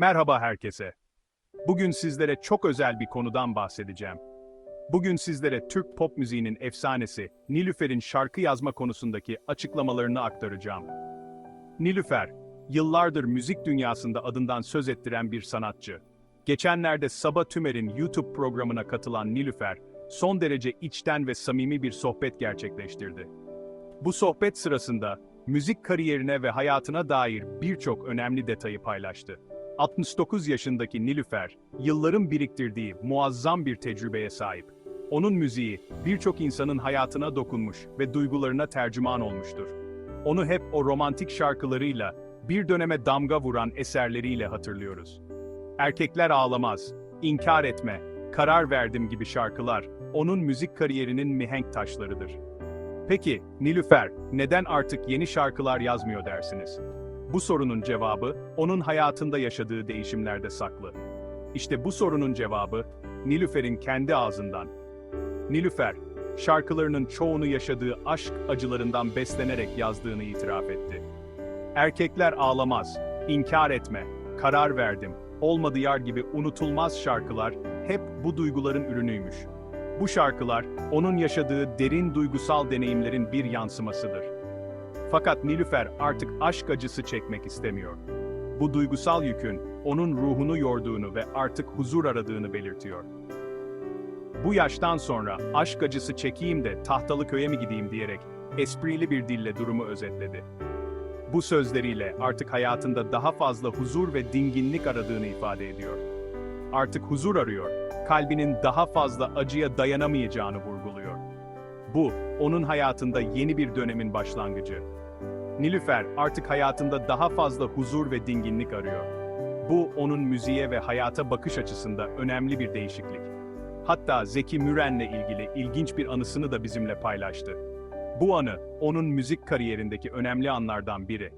Merhaba herkese. Bugün sizlere çok özel bir konudan bahsedeceğim. Bugün sizlere Türk pop müziğinin efsanesi Nilüfer'in şarkı yazma konusundaki açıklamalarını aktaracağım. Nilüfer, yıllardır müzik dünyasında adından söz ettiren bir sanatçı. Geçenlerde Sabah Tümer'in YouTube programına katılan Nilüfer, son derece içten ve samimi bir sohbet gerçekleştirdi. Bu sohbet sırasında müzik kariyerine ve hayatına dair birçok önemli detayı paylaştı. 69 yaşındaki Nilüfer, yılların biriktirdiği muazzam bir tecrübeye sahip. Onun müziği birçok insanın hayatına dokunmuş ve duygularına tercüman olmuştur. Onu hep o romantik şarkılarıyla, bir döneme damga vuran eserleriyle hatırlıyoruz. Erkekler ağlamaz, inkar etme, karar verdim gibi şarkılar, onun müzik kariyerinin mihenk taşlarıdır. Peki, Nilüfer, neden artık yeni şarkılar yazmıyor dersiniz? Bu sorunun cevabı, onun hayatında yaşadığı değişimlerde saklı. İşte bu sorunun cevabı, Nilüfer'in kendi ağzından. Nilüfer, şarkılarının çoğunu yaşadığı aşk acılarından beslenerek yazdığını itiraf etti. Erkekler ağlamaz, inkar etme, karar verdim, olmadı yar gibi unutulmaz şarkılar hep bu duyguların ürünüymüş. Bu şarkılar, onun yaşadığı derin duygusal deneyimlerin bir yansımasıdır. Fakat Nilüfer artık aşk acısı çekmek istemiyor. Bu duygusal yükün, onun ruhunu yorduğunu ve artık huzur aradığını belirtiyor. Bu yaştan sonra aşk acısı çekeyim de tahtalı köye mi gideyim diyerek esprili bir dille durumu özetledi. Bu sözleriyle artık hayatında daha fazla huzur ve dinginlik aradığını ifade ediyor. Artık huzur arıyor, kalbinin daha fazla acıya dayanamayacağını vurguluyor. Bu, onun hayatında yeni bir dönemin başlangıcı. Nilüfer artık hayatında daha fazla huzur ve dinginlik arıyor. Bu, onun müziğe ve hayata bakış açısında önemli bir değişiklik. Hatta Zeki Müren'le ilgili ilginç bir anısını da bizimle paylaştı. Bu anı, onun müzik kariyerindeki önemli anlardan biri.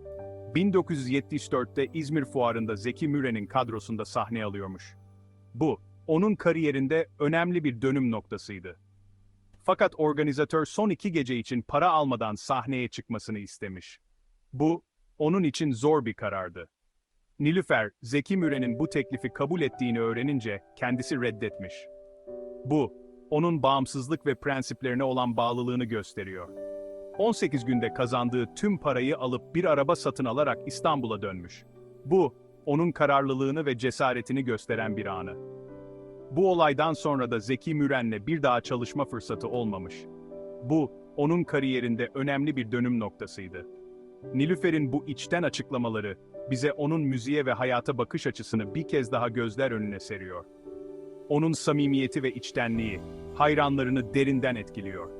1974'te İzmir Fuarı'nda Zeki Müren'in kadrosunda sahne alıyormuş. Bu, onun kariyerinde önemli bir dönüm noktasıydı. Fakat organizatör son iki gece için para almadan sahneye çıkmasını istemiş. Bu, onun için zor bir karardı. Nilüfer, Zeki Müren'in bu teklifi kabul ettiğini öğrenince kendisi reddetmiş. Bu, onun bağımsızlık ve prensiplerine olan bağlılığını gösteriyor. 18 günde kazandığı tüm parayı alıp bir araba satın alarak İstanbul'a dönmüş. Bu, onun kararlılığını ve cesaretini gösteren bir anı. Bu olaydan sonra da Zeki Müren'le bir daha çalışma fırsatı olmamış. Bu, onun kariyerinde önemli bir dönüm noktasıydı. Nilüfer'in bu içten açıklamaları, bize onun müziğe ve hayata bakış açısını bir kez daha gözler önüne seriyor. Onun samimiyeti ve içtenliği, hayranlarını derinden etkiliyor.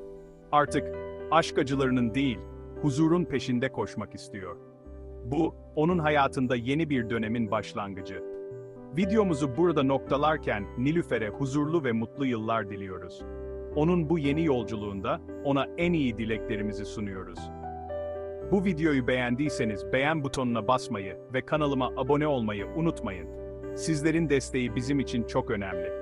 Artık, aşk acılarının değil, huzurun peşinde koşmak istiyor. Bu, onun hayatında yeni bir dönemin başlangıcı. Videomuzu burada noktalarken Nilüfer'e huzurlu ve mutlu yıllar diliyoruz. Onun bu yeni yolculuğunda ona en iyi dileklerimizi sunuyoruz. Bu videoyu beğendiyseniz beğen butonuna basmayı ve kanalıma abone olmayı unutmayın. Sizlerin desteği bizim için çok önemli.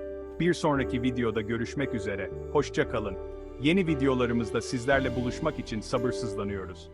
Bir sonraki videoda görüşmek üzere, hoşça kalın. Yeni videolarımızda sizlerle buluşmak için sabırsızlanıyoruz.